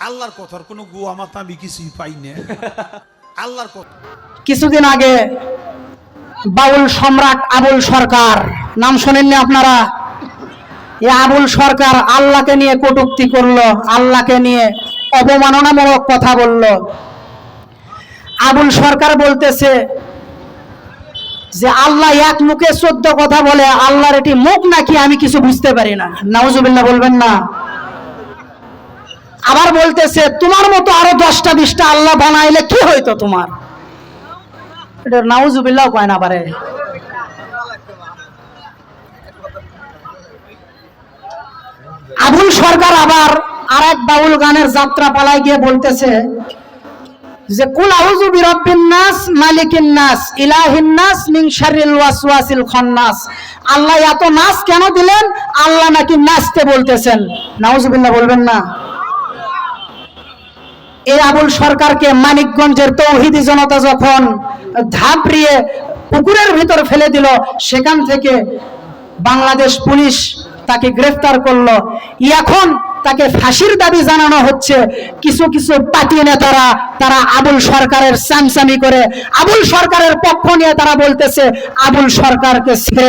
আল্লাহর কথার কোনো গুয়া মাথা আমি কিছুই পাই না। আল্লাহর কথা কিছুদিন আগে বাউল সম্রাট আবুল সরকার নাম শোনেননি আপনারা? এই আবুল সরকার আল্লাহকে নিয়ে কটুক্তি করল আল্লাহকে নিয়ে অবমাননামূলক কথা বলল। আবুল সরকার বলতেছে যে আল্লাহ এক মুখে চোদ্দ কথা বলে আল্লাহর এটি মুখ নাকি আমি কিছু বুঝতে পারি না? নাউজুবিল্লাহ বলবেন না। বলতেছে, তোমার মতো আরও দশটা বিশটা আল্লাহ বানাইলে কি হইতো তোমার? কয় না পারে? আবুল সরকার আবার আর এক বাউল গানের যাত্রা পালায় গিয়ে বলতেছে যে, কুল আউযু বিরাব্বিন নাস, মালিকিন নাস, ইলাহিন নাস, মিন শাররিল ওয়াসওয়াসিল আল্লাহ এত নাচ কেন দিলেন? আল্লাহ নাকি নাচতে বলতেছেন। নাউজুবিল্লাহ বলবেন না। এই আবুল সরকারকে মানিকগঞ্জের তৌহিদি জনতা যখন ধাপড়িয়ে পুকুরের ভিতর ফেলে দিল, সেখান থেকে বাংলাদেশ পুলিশ তাকে গ্রেফতার করল। এখন তাকে ফাঁসির দাবি জানানো হচ্ছে। কিছু কিছু পার্টি নেতারা, তারা আবুল সরকারের চামচামি করে। আবুল সরকারের পক্ষ নিয়ে তারা বলতেছে, আবুল সরকারকে ছেড়ে